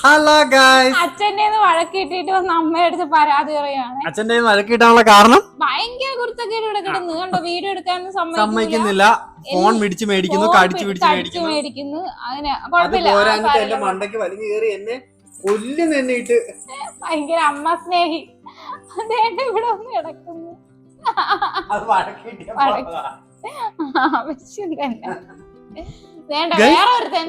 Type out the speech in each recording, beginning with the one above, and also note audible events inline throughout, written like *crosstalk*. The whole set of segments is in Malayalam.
ഹലോ ഗായ്സ് അച്ഛന്റെ വഴക്കിട്ടിട്ട് വന്ന് അമ്മയുടെ അടുത്ത് പരാതി പറയാണ് അച്ഛന്റെ വഴക്കിട്ടാനുള്ള കാരണം? ഭയങ്കര കുരുത്തക്കേട് ഇവിടെ കിടന്നു. കണ്ടോ വീഡിയോ എടുക്കാൻ സമ്മതിക്കുന്നില്ല. ഫോൺ മിടിച്ച് മേടിക്കുന്നു കടിച്ചു പിടിച്ച് മേടിക്കുന്നു. അങ്ങനെ മണ്ടക്ക് കുഴപ്പമില്ല. പോരാഞ്ഞിട്ട് ആ, എന്റെ മണ്ടയ്ക്ക് വലിഞ്ഞു കയറി എന്നെ കൊല്ലു നിന്നിട്ട് ഭയങ്കര അമ്മ സ്നേഹി. അതേ ഇവിടെ ഒന്ന് കിടക്കുന്നു. ആവശ്യം തന്നെ. വേണ്ട വേറെ ഒരുത്തൻ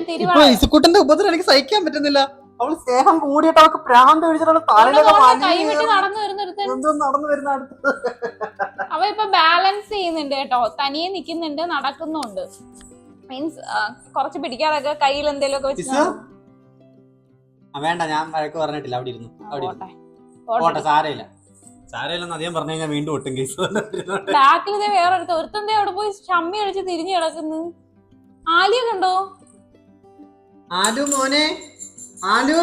ഉപദ്രവം എനിക്ക് സഹിക്കാൻ പറ്റുന്നില്ല. അവൾ സ്നേഹം കൂടിയിട്ട് അവൾക്ക് പ്രാന്ത് പിടിച്ചിട്ടുള്ള തലയിലൊക്കെ നടന്നു വരുന്ന അടുത്ത്. അവ ഇപ്പൊ ബാലൻസ് ചെയ്യുന്നുണ്ട് കേട്ടോ. തനിയെ നിക്കുന്നുണ്ട് നടക്കുന്നുണ്ട് മീൻസ് കുറച്ച് പിടിക്കാതൊക്കെ കയ്യിൽ എന്തെങ്കിലും ഒക്കെ വെച്ച് വേണ്ട ഞാൻ വഴക്ക് പറഞ്ഞിട്ടില്ല. അവിടെ ഇരുന്നു. അവിടെ. പോട്ടെ. പോട്ടെ. സാരയില്ല. സാരയില്ലെന്ന് അധികം പറഞ്ഞു കഴിഞ്ഞാൽ വീണ്ടും ഒട്ടും കേസ് ബാക്കിൽ ഇതേ വേറെ അടുത്ത് ഒരുത്തന്റെ അവിടെ പോയി ഷമ്മി അടിച്ച് തിരിഞ്ഞു കിടക്കുന്നു. ആലിയ കണ്ടോ? ആലു മോനെ. ആലു.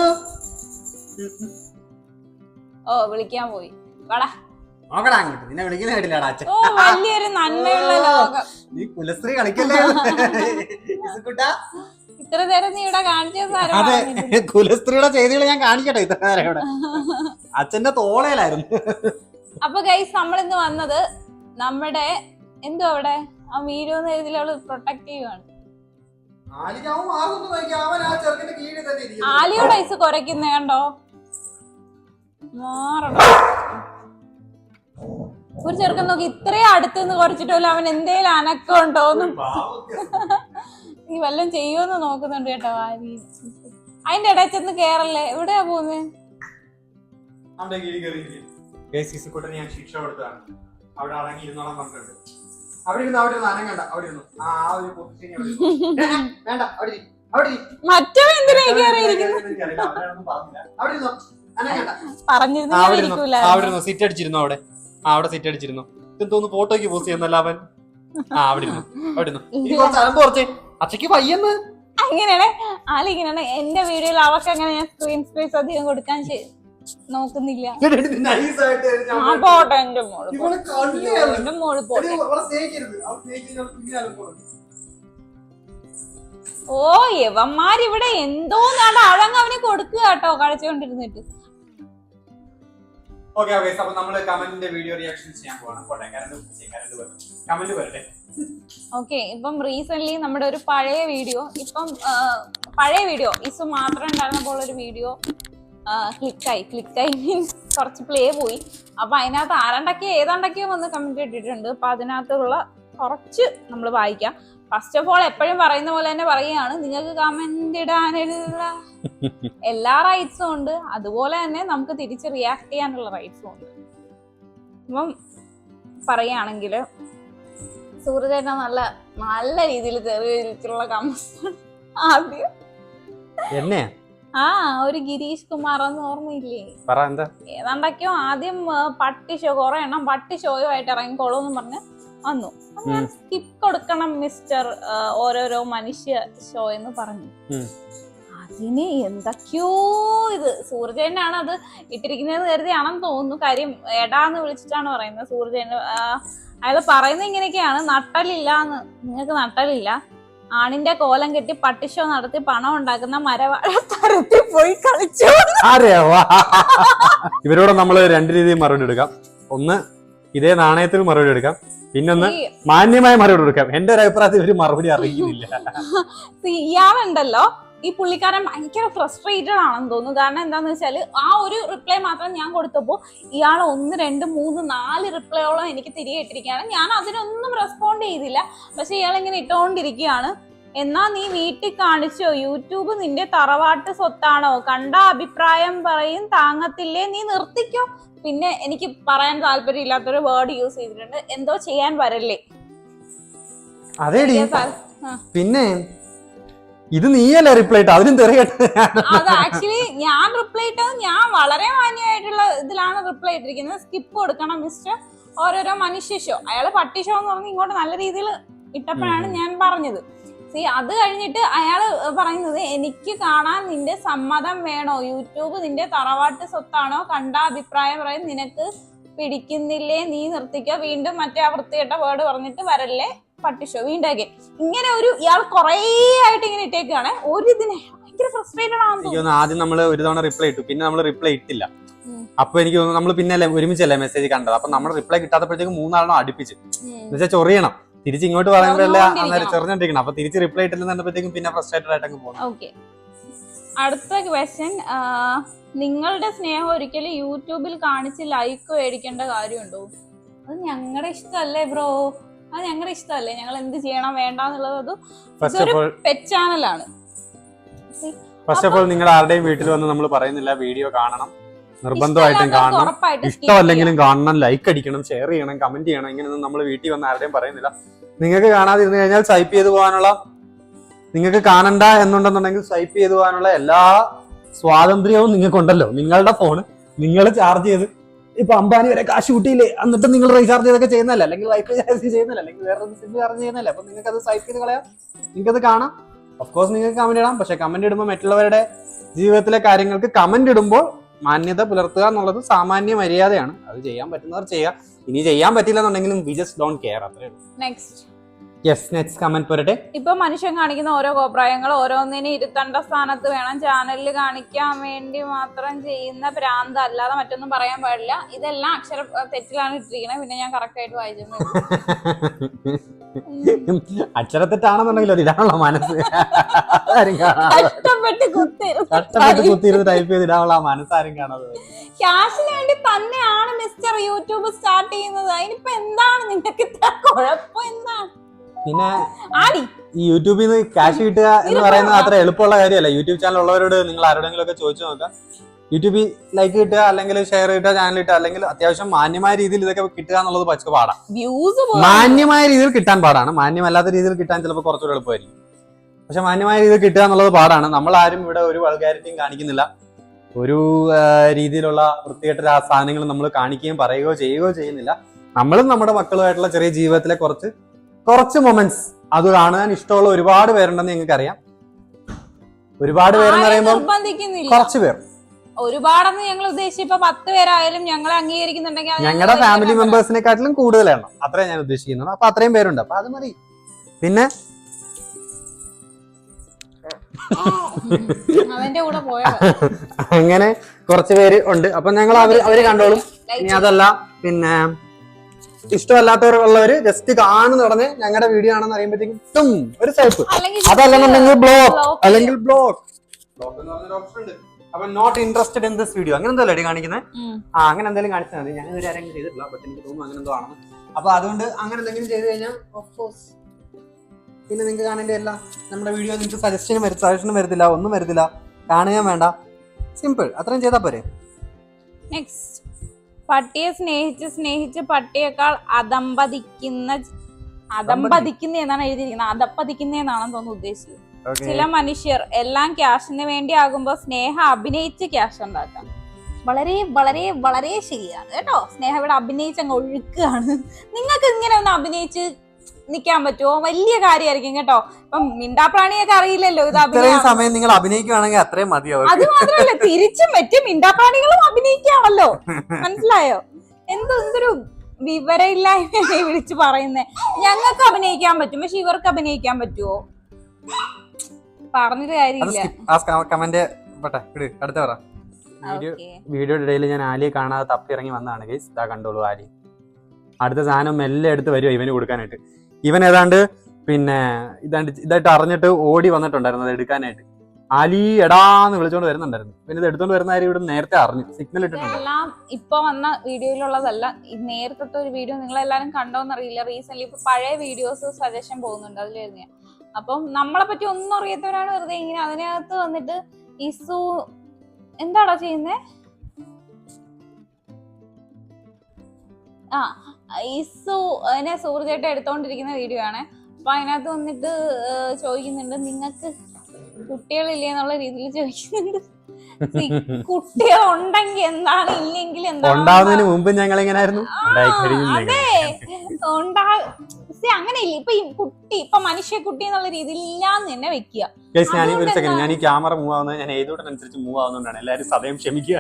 ഓ വിളിക്കാൻ പോയി. വാടാ. നോക്കടാ അങ്ങോട്ട്. നിന്നെ വിളിക്കുന്ന കേട്ടില്ലടാ അച്ഛൻ. ഓ വലിയൊരു നന്മയുള്ള ലോകം. നീ കുലസ്ത്രീ കളിക്കല്ലേ? *laughs* ഇസുക്കുട്ടാ ഇത്ര നേരം നീ ഇവിടെ കാണിച്ച സാരം അതെ. കുലസ്ത്രീയുടെ ചെയ്തികൾ ഞാൻ കാണിക്കട്ടെ ഇത്ര നേരം ഇവിടെ. അച്ഛന്റെ തോളയിലായിരുന്നു. അപ്പൊ ഗൈസ് നമ്മൾ ഇന്ന് വന്നത് നമ്മുടെ എന്തോ അവിടെ? ആ വീഡിയോ എഴുതിൽ അവൾ ആണ്. ആലിയുടെ ഐസ് കുറയ്ക്കുന്ന കണ്ടോ? മാറണം. ഒരു ചെറുക്കൻ നോക്കി ഇത്രയും അടുത്ത് നിന്ന് കുറച്ചിട്ടല്ലോ അവൻ എന്തേലും അനക്കം ഉണ്ടോന്നും നീ വല്ലതും ചെയ്യുമെന്ന് നോക്കുന്നുണ്ട് കേട്ടോ ആലി അതിന്റെ ഇടയിൽ ചെന്ന് കേറല്ലേ? എവിടെയാ പോകുന്നത് ഞാൻ ശിക്ഷ കൊടുത്താണ്. അവിടെ അടങ്ങി ഇരുന്നോളാൻ പറഞ്ഞിട്ടുണ്ട് അവിടെ ഇരുന്ന് അവിടെ ഇരുന്ന് അനങ്ങണ്ട അവിടെ ഇരുന്നു. ആ ഒരു പൊസിഷൻ *laughs* വേണ്ട അവിടെ അവിടെ സിറ്റ് അടിച്ചിരുന്നു അവിടെ? ആ അവിടെ സിറ്റ് അടിച്ചിരുന്നു? തോന്നുന്നു ഫോട്ടോയ്ക്ക് പോസ്റ്റ് ചെയ്യുന്നല്ല അവൻ? ആ അവിടെ ഇരുന്നു? അവിടെ ഇരുന്നു? ഇനി കുറച്ച് അലമ്പ് കുറച്ച്. അച്ഛക്ക് പയ്യെന്ന് അങ്ങനെയാണ് ആലി ഇങ്ങനെയാണ് എന്റെ വീഡിയോയിൽ അവർക്ക് അങ്ങനെ ഞാൻ സ്ക്രീൻ സ്പേസ് അധികം കൊടുക്കാൻ ചെ- നോക്കുന്നില്ല. പോട്ടെ എന്റെ മോൾ. എന്റെ മോൾ പോട്ടെ. ഓ യവന്മാരിവിടെ എന്തോ നാട് അഴങ്ങ് അവന് കൊടുക്കുക കേട്ടോ കഴിച്ചുകൊണ്ടിരുന്നിട്ട് ഓക്കെ ഓക്കെ അപ്പൊ നമ്മൾ കമന്റിന്റെ വീഡിയോ റിയാക്ഷൻ ചെയ്യാൻ പോകണം പോട്ടെ കറണ്ട് കമന്റ് വരട്ടെ. ഓക്കെ ഇപ്പം റീസെന്റ് നമ്മുടെ ഒരു പഴയ വീഡിയോ ഇപ്പം പഴയ വീഡിയോ ഇസു മാത്രം ഉണ്ടായിരുന്നപ്പോൾ ഒരു വീഡിയോ ക്ലിക്കായി ക്ലിക്കായി മീൻസ് കുറച്ച് പ്ലേ പോയി. അപ്പൊ അതിനകത്ത് ആരാണ്ടൊക്കെയോ ഏതാണ്ടൊക്കെയോ വന്ന് കമന്റ് ഇട്ടിട്ടുണ്ട്. അപ്പൊ അതിനകത്തുള്ള കുറച്ച് നമ്മൾ വായിക്കാം. ഫസ്റ്റ് ഓഫ് ഓൾ എപ്പോഴും പറയുന്ന പോലെ തന്നെ പറയുകയാണ്. നിങ്ങൾക്ക് കമന്റ് ഇടാനുള്ള *laughs* എല്ലാ റൈറ്റ്സും ഉണ്ട്. അതുപോലെ തന്നെ നമുക്ക് തിരിച്ച് റിയാക്ട് ചെയ്യാനുള്ള റൈറ്റ്സും ഉണ്ട്. അപ്പം പറയുകയാണെങ്കിൽ സൂര്യചേട്ടൻ നല്ല നല്ല രീതിയിൽ തെറിയിട്ടുള്ള കമന്റ് ആദ്യം. എന്നെ? ആ ഒരു ഗിരീഷ് കുമാർ എന്ന് ഓർമ്മയില്ലേ? പറ എന്താ? ഏതാണ്ടൊക്കെയോ ആദ്യം പട്ടി ഷോ കുറെ എണ്ണം പട്ടി ഷോയോ ആയിട്ട് ഇറങ്ങിക്കോളൂ എന്ന് പറഞ്ഞ് വന്നു. സ്കിപ്പ് കൊടുക്കണം മിസ്റ്റർ ഓരോരോ മനുഷ്യ ഷോ എന്ന് പറഞ്ഞു. അതിന് എന്തൊക്കെയോ ഇത്. സൂര്യചേട്ടനാണ് അത് ഇട്ടിരിക്കുന്നത് കരുതിയാണെന്ന് തോന്നുന്നു. കാര്യം എടാന്ന് വിളിച്ചിട്ടാണ് പറയുന്നത് സൂര്യചേട്ടൻ അയാൾ പറയുന്നത് ഇങ്ങനെയൊക്കെയാണ്. നട്ടലില്ലാന്ന്. നിങ്ങൾക്ക് നട്ടലില്ല? ആണിന്റെ കോലം കെട്ടി പട്ടിഷോ നടത്തി പണം ഉണ്ടാക്കുന്ന മരവാഴ തരത്തിൽ പോയി കളിച്ചു. ഇവരോട് നമ്മൾ രണ്ട് രീതിയിൽ മറുപടി എടുക്കാം. ഒന്ന് ഇതേ നാണയത്തിൽ മറുപടി എടുക്കാം. പിന്നൊന്ന് മാന്യമായ മറുപടി എടുക്കാം. എന്റെ ഒരു അഭിപ്രായത്തിൽ ഇവർ മറുപടി അറിയിക്കുന്നില്ല. *laughs* ഇയാളുണ്ടല്ലോ. ഈ പുള്ളിക്കാരൻ ഭയങ്കര ഫ്രസ്ട്രേറ്റഡ് ആണെന്ന് തോന്നുന്നു. കാരണം എന്താണെന്ന് വെച്ചാൽ ആ ഒരു റിപ്ലൈ മാത്രം ഞാൻ കൊടുത്തപ്പോൾ ഇയാൾ ഒന്ന് രണ്ട് മൂന്ന് നാല് റിപ്ലൈയോളം എനിക്ക് തിരികെ ഇട്ടിരിക്കുകയാണ്. ഞാൻ അതിനൊന്നും റെസ്പോണ്ട് ചെയ്തില്ല. പക്ഷെ ഇയാൾ ഇങ്ങനെ ഇട്ടുകൊണ്ടിരിക്കുകയാണ് എന്നാ നീ വീട്ടിൽ കാണിച്ചോ? യൂട്യൂബ് നിന്റെ തറവാട്ട് സ്വത്താണോ? കണ്ട അഭിപ്രായം പറയും താങ്ങത്തില്ലേ? നീ നിർത്തിക്കോ. പിന്നെ എനിക്ക് പറയാൻ താല്പര്യമില്ലാത്തൊരു വേർഡ് യൂസ് ചെയ്തിട്ടുണ്ട്. എന്തോ ചെയ്യാൻ വരല്ലേ. പിന്നെ ഇത് നീയല്ലേ റിപ്ലൈ ഇട്ട അതിനും തെറിയട്ടെ അത് ആക്ച്വലി ഞാൻ റിപ്ലൈ ഇട്ടത് ഞാൻ വളരെ മാന്യമായിട്ടുള്ള ഇതിലാണ് റിപ്ലൈ ഇട്ടിരിക്കുന്നത്. സ്കിപ്പ് കൊടുക്കണം മിസ്റ്റർ ഓരോരോ മനുഷ്യ ഷോ അയാൾ പട്ടി ഷോ എന്ന് പറഞ്ഞ് ഇങ്ങോട്ട് നല്ല രീതിയിൽ ഇട്ടപ്പോഴാണ് ഞാൻ പറഞ്ഞത്. സി അത് കഴിഞ്ഞിട്ട് അയാൾ പറയുന്നത് എനിക്ക് കാണാൻ നിന്റെ സമ്മതം വേണോ? യൂട്യൂബ് നിന്റെ തറവാട്ട് സ്വത്താണോ? കണ്ട അഭിപ്രായം പറയും. നിനക്ക് പിടിക്കുന്നില്ലേ? നീ നിർത്തിക്കോ. വീണ്ടും മറ്റേ ആ വൃത്തികെട്ട വേർഡ് പറഞ്ഞിട്ട് വരല്ലേ? പട്ടിഷോ വീണ്ടും again. ഇങ്ങനെ ഒരു ഇയാൾ കുറേ ആയിട്ട് ഇങ്ങനെ ഇട്ടേക്കാണ്. ഒരു ഇതിനെ ഭയങ്കര ഫ്രസ്ട്രേറ്റഡ് ആണെന്ന് എനിക്ക് തോന്നുന്നു. ആദ്യം നമ്മൾ ഒരു തവണ റിപ്ലൈ ഇട്ടു. പിന്നെ നമ്മൾ റിപ്ലൈ ഇട്ടില്ല. അപ്പൊ എനിക്ക് തോന്നുന്നു നമ്മൾ പിന്നെ ഒരുമിച്ചല്ലേ മെസ്സേജ് കണ്ടത്? അപ്പൊ നമ്മൾ റിപ്ലൈ കിട്ടാത്തപ്പോഴത്തേക്ക് മൂന്നാളെണ്ണം അടുപ്പിച്ച്. എന്നുവെച്ചാൽ ചൊറിയണം. തിരിച്ച് ഇങ്ങോട്ട് പറയുമ്പോഴല്ലേ അന്നേരം. ചൊറിഞ്ഞോണ്ടിരിക്കണം. അപ്പൊ തിരിച്ച് റിപ്ലൈ ഇട്ടില്ലെന്ന് ഇട്ടില്ലെന്നപ്പോഴത്തേക്കും പിന്നെ ഫ്രസ്ട്രേറ്റഡ് ആയിട്ട് അങ്ങ് ഓക്കെ അടുത്ത ക്വസ്റ്റ്യൻ നിങ്ങളുടെ സ്നേഹം ഒരിക്കലും യൂട്യൂബിൽ കാണിച്ച് ലൈക്ക് മേടിക്കേണ്ട കാര്യമുണ്ടോ? അത് ഞങ്ങളുടെ ഇഷ്ടമല്ലേ ബ്രോ അത് ഞങ്ങളുടെ ഇഷ്ടമല്ലേ? ഞങ്ങൾ എന്ത് ചെയ്യണം വേണ്ടെന്നുള്ളത് അത് ഫസ്റ്റ് ഓഫ് ഓൾ പെറ്റ് ചാനലാണ് ഫസ്റ്റ് ഓഫ് ഓൾ നിങ്ങൾ ആരുടെയും വീട്ടിൽ വന്ന് നമ്മൾ പറയുന്നില്ല വീഡിയോ കാണണം നിർബന്ധമായിട്ടും കാണണം. ഇഷ്ടമല്ലെങ്കിലും കാണണം ലൈക്ക് അടിക്കണം ഷെയർ ചെയ്യണം കമന്റ് ചെയ്യണം ഇങ്ങനെയൊന്നും നമ്മൾ വീട്ടിൽ വന്ന് ആരുടെയും പറയുന്നില്ല. നിങ്ങൾക്ക് കാണാതിരുന്നു കഴിഞ്ഞാൽ സ്വൈപ്പ് ചെയ്ത് പോകാനുള്ള നിങ്ങൾക്ക് കാണണ്ട എന്നുണ്ടെന്നുണ്ടെങ്കിൽ സ്വൈപ്പ് ചെയ്ത് പോകാനുള്ള എല്ലാ സ്വാതന്ത്ര്യവും നിങ്ങൾക്കുണ്ടല്ലോ. നിങ്ങളുടെ ഫോൺ നിങ്ങൾ ചാർജ് ചെയ്ത് ഇപ്പൊ അംബാനി വരെ കാശ് കൂട്ടിയില്ലേ? എന്നിട്ട് നിങ്ങൾ റീചാർജ് ചെയ്തൊക്കെ ചെയ്യുന്നല്ല അല്ലെങ്കിൽ വൈഫൈ ചാർജ് ചെയ്യുന്നില്ല അല്ലെങ്കിൽ വേറെ സിം ചാർജ് ചെയ്യുന്നില്ല അപ്പൊ നിങ്ങൾക്ക് അത് സ്വൈപ്പ് ചെയ്ത് കളയാം. നിങ്ങൾക്ക് അത് കാണാം. കോഴ്സ് നിങ്ങൾക്ക് കമന്റ് ഇടാം. പക്ഷെ കമന്റ് ഇടുമ്പോൾ മറ്റുള്ളവരുടെ ജീവിതത്തിലെ കാര്യങ്ങൾക്ക് കമന്റ് ഇടുമ്പോൾ മാന്യത പുലർത്തുക എന്നുള്ളത് സാമാന്യ മര്യാദയാണ്. അത് ചെയ്യാൻ പറ്റുന്നവർ ചെയ്യുക. ഇനി ചെയ്യാൻ പറ്റില്ല എന്നുണ്ടെങ്കിലും വി ജസ്റ്റ് ഡോണ്ട് കെയർ അത്രേ ഉള്ളൂ. നെക്സ്റ്റ് യെസ് നെക്സ്റ്റ് കമന്റ് പോരട്ടെ ഇപ്പൊ മനുഷ്യൻ കാണിക്കുന്ന ഓരോ കോപ്രായങ്ങൾ ഓരോന്നിനെ ഇരുത്തേണ്ട സ്ഥാനത്ത് വേണം. ചാനലിൽ കാണിക്കാൻ വേണ്ടി മാത്രം ചെയ്യുന്ന ഭ്രാന്ത് അല്ലാതെ മറ്റൊന്നും പറയാൻ പാടില്ല. ഇതെല്ലാം അക്ഷര തെറ്റിലാണ് ഇട്ടിരിക്കുന്നത് പിന്നെ ഞാൻ കറക്റ്റ് ആയിട്ട് വായിച്ചു *laughs* അക്ഷരത്തെറ്റാണെന്നുണ്ടെങ്കിൽ അത് ഇടാനുള്ള മനസ്സ്. കഷ്ടപ്പെട്ട് കുത്തി കഷ്ടപ്പെട്ട് കുത്തിയിരുന്ന് ടൈപ്പ് ചെയ്ത് ഇടാനുള്ള മനസ്സ് മനസ്സാരും കാണാതെ ക്യാഷിന് വേണ്ടി തന്നെയാണ് മിസ്റ്റർ യൂട്യൂബ് സ്റ്റാർട്ട് ചെയ്യുന്നത്. അതിനിപ്പോ എന്താണ് ഇത്ര കുഴപ്പം? എന്താണ്? പിന്നെ ആടി. ഈ യൂട്യൂബിൽ നിന്ന് ക്യാഷ് കിട്ടുക എന്ന് പറയുന്നത് അത്ര എളുപ്പമുള്ള കാര്യമല്ല. യൂട്യൂബ് ചാനൽ ഉള്ളവരോട് നിങ്ങൾ ആരോടെങ്കിലും ഒക്കെ ചോദിച്ചു നോക്കാം. യൂട്യൂബിൽ ലൈക്ക് കിട്ടുക അല്ലെങ്കിൽ ഷെയർ കിട്ടുക ചാനൽ കിട്ടുക അല്ലെങ്കിൽ അത്യാവശ്യം മാന്യമായ രീതിയിൽ ഇതൊക്കെ കിട്ടുക എന്നുള്ളത് പച്ച പാടാണ് മാന്യമായ രീതിയിൽ കിട്ടാൻ പാടാണ്. മാന്യമല്ലാത്ത രീതിയിൽ കിട്ടാൻ ചിലപ്പോൾ കുറച്ചുകൂടെ എളുപ്പമായിരിക്കും. പക്ഷെ മാന്യമായ രീതിയിൽ കിട്ടുക എന്നുള്ളത് പാടാണ്. നമ്മൾ ആരും ഇവിടെ ഒരു വൾഗാരിറ്റിയും കാണിക്കുന്നില്ല. ഒരു രീതിയിലുള്ള വൃത്തികെട്ട സാധനങ്ങൾ നമ്മൾ കാണിക്കുകയും പറയുകയോ ചെയ്യുകയോ ചെയ്യുന്നില്ല. നമ്മളും നമ്മുടെ മക്കളുമായിട്ടുള്ള ചെറിയ ജീവിതത്തിലെ കുറച്ച് കുറച്ച് മൊമെന്റ്സ് അത് കാണാൻ ഇഷ്ടമുള്ള ഒരുപാട് പേരുണ്ടെന്ന് നിങ്ങൾക്ക് അറിയാം. ഒരുപാട് പേരെന്ന് പറയുമ്പോൾ കുറച്ച് പേർ. ഒരുപാടെന്ന് ഞങ്ങൾ ഉദ്ദേശിച്ച ഇപ്പൊ പത്ത് പേരായാലും ഞങ്ങൾ അംഗീകരിക്കുന്നുണ്ടെങ്കിൽ ഞങ്ങളുടെ ഫാമിലി മെമ്പേഴ്സിനെ മെമ്പേഴ്സിനെക്കാട്ടിലും കൂടുതൽ എണ്ണം അത്രേ ഞാൻ ഉദ്ദേശിക്കുന്നത്. അപ്പൊ അത്രയും പേരുണ്ട്. അപ്പൊ അത് മതി. പിന്നെ? അങ്ങനെ കുറച്ച് പേര് ഉണ്ട്. അപ്പൊ ഞങ്ങൾ അവർ അവർ കണ്ടോളും. ഇനി അതല്ല പിന്നെ ഇഷ്ടമല്ലാത്തവർ ഉള്ളവര് ജസ്റ്റ് കാണുന്ന ഉടനെ ഞങ്ങളുടെ വീഡിയോ ആണെന്ന് അറിയുമ്പോഴത്തേക്കും ടും ഒരു സൈപ്പ് അല്ലെങ്കിൽ അതല്ലെന്നുണ്ടെങ്കിൽ ബ്ലോക്ക് അല്ലെങ്കിൽ ബ്ലോക്ക് ബ്ലോക്ക് എന്ന് ഓപ്ഷൻ ഉണ്ട്. അപ്പൊ not interested in this video അങ്ങനെ എന്തോ അല്ലേ കാണിക്കുന്നത് ആ അങ്ങനെ എന്തെങ്കിലും കാണിച്ചാൽ മതി. ഞാൻ ഇതുവരെ ആരെങ്കിലും ചെയ്തിട്ടില്ല ബട്ട് എനിക്ക് തോന്നുന്നു അങ്ങനെ എന്തോ ആണെന്ന്. അപ്പൊ അതുകൊണ്ട് അങ്ങനെ എന്തെങ്കിലും ചെയ്ത് കഴിഞ്ഞാൽ ഓഫ് കോഴ്സ് പിന്നെ നിങ്ങൾക്ക് കാണേണ്ട എല്ലാം നമ്മുടെ വീഡിയോ നിങ്ങൾക്ക് സജഷനും വരും സജഷനും വരുന്നില്ല ഒന്നും വരത്തില്ല. കാണുകയും വേണ്ട. സിമ്പിൾ അത്രയും ചെയ്താൽ പോരെ. നെക്സ്റ്റ് പട്ടിയെ സ്നേഹിച്ച് സ്നേഹിച്ച് പട്ടിയേക്കാൾ അതമ്പതിക്കുന്ന അതമ്പതിക്കുന്ന എന്നാണ് എഴുതിയിരിക്കുന്നത്. അതപ്പതിക്കുന്ന എന്നാണെന്ന് തോന്നുന്നു ഉദ്ദേശിച്ചത്. ചില മനുഷ്യർ എല്ലാം ക്യാഷിന് വേണ്ടി ആകുമ്പോൾ സ്നേഹം അഭിനയിച്ച് ക്യാഷ് ഉണ്ടാക്കാം. വളരെ വളരെ വളരെ ശരിയാണ്. കേട്ടോ? സ്നേഹം ഇവിടെ അഭിനയിച്ച് അങ്ങ് ഒഴുക്കുകയാണ്. നിങ്ങൾക്ക് ഇങ്ങനെ ഒന്ന് അഭിനയിച്ച് നിൽക്കാൻ പറ്റുമോ വലിയ കാര്യമായിരിക്കും കേട്ടോ. ഇപ്പം മിണ്ടാപ്രാണിയൊക്കെ അറിയില്ലല്ലോ ഇത് അഭിനയം. സമയം നിങ്ങൾ അഭിനയിക്കുകയാണെങ്കിൽ അത്രയും മതി അവർക്ക്. അത് മാത്രമല്ല തിരിച്ചും മറ്റും മിണ്ടാപ്രാണികളും അഭിനയിക്കാണല്ലോ മനസ്സിലായോ? എന്ത് എന്തൊരു വിവരമില്ലായ്മ വിളിച്ചു പറയുന്നേ. ഞങ്ങൾക്ക് അഭിനയിക്കാൻ പറ്റും പക്ഷെ ഇവർക്ക് അഭിനയിക്കാൻ പറ്റുമോ പറഞ്ഞിട്ട് കാര്യമില്ല. അടുത്ത പറ. വീഡിയോയുടെ ഇടയിൽ ഞാൻ ആലിയെ കാണാതെ തപ്പിറങ്ങി വന്നതാണ് ഗൈസ് ഇതാ കണ്ടോളൂ ആലി. അടുത്ത സാധനം മെല്ലെ എടുത്ത് വരുമോ ഇവന് കൊടുക്കാനായിട്ട്. ഇവൻ ഏതാണ്ട് പിന്നെ ഇതാണ്ട് ഇതായിട്ട് അറിഞ്ഞിട്ട് ഓടി വന്നിട്ടുണ്ടായിരുന്നു അത് എടുക്കാനായിട്ട്. അലി എടാന്ന് വിളിച്ചോണ്ട് വരുന്നുണ്ടായിരുന്നു. പിന്നെ ഇത് എടുത്തോണ്ട് വരുന്ന കാര്യം ഇവിടെ നേരത്തെ അറിഞ്ഞു. സിഗ്നൽ ഇട്ടിട്ടുണ്ട്. എല്ലാം ഇപ്പൊ വന്ന വീഡിയോയിലുള്ളതല്ല. ഈ നേരത്തെ ഒരു വീഡിയോ നിങ്ങൾ എല്ലാരും കണ്ടോന്നറിയില്ല റീസെന്റ് ഇപ്പൊ പഴയ വീഡിയോസ് സജഷൻ പോകുന്നുണ്ട് അതിൽ വരുന്ന. അപ്പം നമ്മളെ പറ്റി ഒന്നും അറിയാത്തവരാണ് വെറുതെ ഇങ്ങനെ അതിനകത്ത് വന്നിട്ട് ഇസു എന്താടാ ചെയ്യുന്നേ? ആ ഇസു അതിനെ സൂർജേട്ട എടുത്തോണ്ടിരിക്കുന്ന വീഡിയോ ആണ്. അപ്പൊ അതിനകത്ത് വന്നിട്ട് ചോദിക്കുന്നുണ്ട് നിങ്ങൾക്ക് കുട്ടികളില്ലേ? എന്നുള്ള രീതിയിൽ ചോദിക്കുന്നുണ്ട്. കുട്ടികളുണ്ടെങ്കിൽ എന്താണ്? ഇല്ലെങ്കിൽ എന്താണ്? ഉണ്ടാവുന്നതിന് മുമ്പ് ഞങ്ങൾ. എങ്ങനെയായിരുന്നു അതെ. ഉണ്ടാ See, അങ്ങനെയില്ല. ഇപ്പൊ ഈ കുട്ടി ഇപ്പൊ മനുഷ്യ കുട്ടി എന്നുള്ള രീതിയിൽ ഇല്ലാന്ന് തന്നെ വെക്കുക. ഗൈസ് ഞാൻ ഒരു സെക്കൻഡ് ഞാൻ ഈ ക്യാമറ മൂവ് ആവുന്നത് ഞാൻ ഏതോട്ടനുസരിച്ച് മൂവ് ആവുന്നതുകൊണ്ടാണ് എല്ലാവരും സദയം ക്ഷമിക്കുക.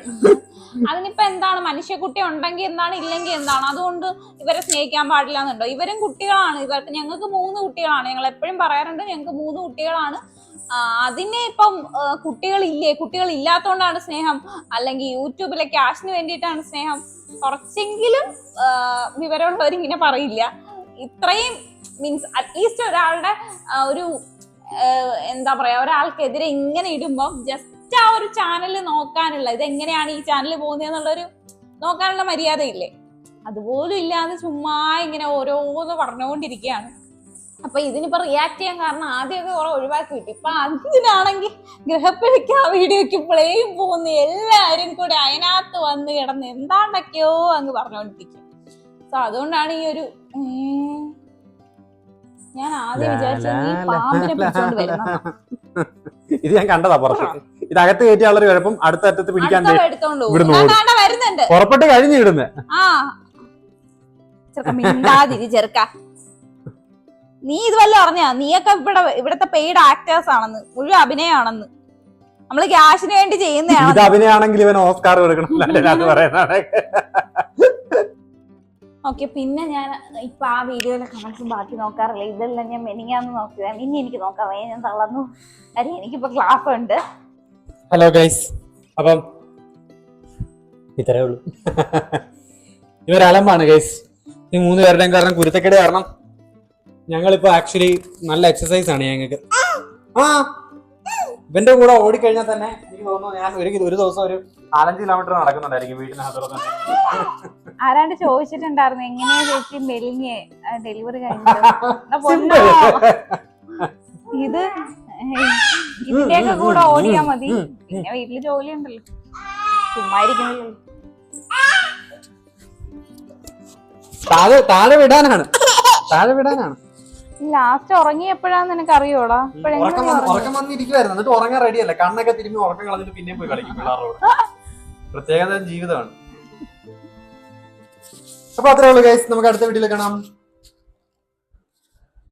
അതിനിപ്പോ എന്താണ്? മനുഷ്യക്കുട്ടി ഉണ്ടെങ്കിൽ എന്താണ് ഇല്ലെങ്കിൽ എന്താണ്? അതുകൊണ്ട് ഇവരെ സ്നേഹിക്കാൻ പാടില്ല എന്നുണ്ടോ ഇവരും കുട്ടികളാണ്. ഇവർക്ക് ഞങ്ങൾക്ക് മൂന്ന് കുട്ടികളാണ്. ഞങ്ങൾ എപ്പോഴും പറയാറുണ്ട് ഞങ്ങൾക്ക് മൂന്ന് കുട്ടികളാണ്. അതിനെ ഇപ്പം കുട്ടികൾ കുട്ടികളില്ലേ? കുട്ടികൾ ഇല്ലാത്തോണ്ടാണ് സ്നേഹം. അല്ലെങ്കിൽ യൂട്യൂബിലെ ക്യാഷിന് വേണ്ടിയിട്ടാണ് സ്നേഹം. കുറച്ചെങ്കിലും വിവരമുള്ളവരിങ്ങനെ പറയില്ല. ഇത്രയും മീൻസ് അറ്റ്ലീസ്റ്റ് ഒരാളുടെ ഒരു എന്താ പറയാ ഒരാൾക്കെതിരെ ഇങ്ങനെ ഇടുമ്പോൾ ജസ്റ്റ് ആ ഒരു ചാനൽ നോക്കാനുള്ള ഇത് എങ്ങനെയാണ് ഈ ചാനൽ പോകുന്നതെന്നുള്ളൊരു നോക്കാനുള്ള മര്യാദ ഇല്ലേ അതുപോലും ഇല്ലാതെ ചുമ്മാ ഇങ്ങനെ ഓരോന്ന് പറഞ്ഞുകൊണ്ടിരിക്കുകയാണ്. അപ്പൊ ഇതിനിപ്പോ റിയാക്ട് ചെയ്യാൻ കാരണം ആദ്യമൊക്കെ കുറെ ഒഴിവാക്കി കിട്ടി ഇപ്പൊ അതിനാണെങ്കിൽ ഗ്രഹപ്പിഴയ്ക്ക് ആ വീഡിയോക്ക് പ്ലേയും പോകുന്ന എല്ലാവരും കൂടെ അതിനകത്ത് വന്ന് കിടന്ന് എന്താണ്ടൊക്കെയോ അങ്ങ് പറഞ്ഞുകൊണ്ടിരിക്കും. സോ അതുകൊണ്ടാണ് ഈ ഒരു ഞാൻ ആദ്യം വിചാരിച്ചത് നീ പാമ്പിനെ പിടിച്ചോണ്ട് വരുന്ന ഇത് ഞാൻ കണ്ടതാ പുറത്ത്. ഇത് അകത്ത് കയറ്റിയുള്ള ഒരു കുഴപ്പം അടുത്ത അറ്റത്ത് പിടിക്കാൻ എടുത്തോണ്ട് പോകും. ഇവിടുന്ന് വരുന്നുണ്ട്. പുറപ്പെട്ട് കഴിഞ്ഞു ഇടുന്നെ ആ. ചെറുക്ക മിണ്ടാതിരി ചെറുക്ക. നീ ഇത് വല്ലതും അറിഞ്ഞാ? നീയൊക്കെ ഇവിടെ ഇവിടത്തെ പെയ്ഡ് ആക്ടേഴ്സ് ആണെന്ന് മുഴുവൻ അഭിനയമാണെന്ന് നമ്മൾ ക്യാഷിന് വേണ്ടി ഇത് അഭിനയാണെങ്കിൽ ഇവൻ ഓസ്കാർ കൊടുക്കണം. പറയുന്നതാണ്. ഓക്കെ പിന്നെ ഞാൻ ഇപ്പൊ ആ വീഡിയോയിലെ കമന്റ്സും ബാക്കി നോക്കാറില്ല. ഇതെല്ലാം ഞാൻ മെനിങ്ങാന്ന് നോക്കിയതാണ് ഇനി എനിക്ക് നോക്കാം. വേ ഞാൻ തളർന്നു. കാര്യം എനിക്കിപ്പോ ക്ലാസ് ഉണ്ട്. ഹലോ ഗൈസ് അപ്പം ഇത്രേ ഉള്ളൂ. *laughs* ഇവരലമ്പാണ് ഗൈസ് ഈ മൂന്ന് പേരുടെയും കാരണം കുരുത്തക്കേട് കാരണം ഞങ്ങളിപ്പോ ആക്ച്വലി നല്ല എക്സസൈസ് ആണ് ഞങ്ങൾക്ക്. ആ ഇവന്റെ കൂടെ ഓടിക്കഴിഞ്ഞാൽ തന്നെ എനിക്ക് തോന്നുന്നു ഞാൻ ഒരു ഒരു ദിവസം ഒരു നാലഞ്ച് കിലോമീറ്റർ നടക്കുന്നുണ്ടായിരിക്കും വീട്ടിനകത്തോടെ ആരാണ്ട് ചോദിച്ചിട്ടുണ്ടായിരുന്നു എങ്ങനെയാ ചേച്ചി മെലിഞ്ഞ് ഡെലിവറി കഴിഞ്ഞത്? ഇത് ഇതിന്റെയൊക്കെ കൂടെ ഓടിയാ മതി. പിന്നെ വീട്ടിൽ ജോലി ഉണ്ടല്ലോ. ചുമ്മാ ഇരിക്കുന്നില്ലല്ലോ താഴെ താഴെ വിടാനാണ്. താഴെ വിടാനാണ്. ലാസ്റ്റ് ഉറങ്ങിയപ്പോഴാന്ന് നിനക്ക് അറിയോടാ ഉറക്കം വന്നിരിക്കുവായിരുന്നു. എന്നിട്ട് ഉറങ്ങാൻ റെഡിയല്ല കണ്ണൊക്കെ തിരുമ്പി ഉറക്കം കളഞ്ഞിട്ട് പിന്നെ പോയി കളിക്കും. പിള്ളേരോട് പ്രത്യേകത ജീവിതമാണ്. അപ്പൊ അത്രേ ഉള്ളൂ ഗൈസ് നമുക്ക് അടുത്ത വീഡിയോയിൽ കാണാം.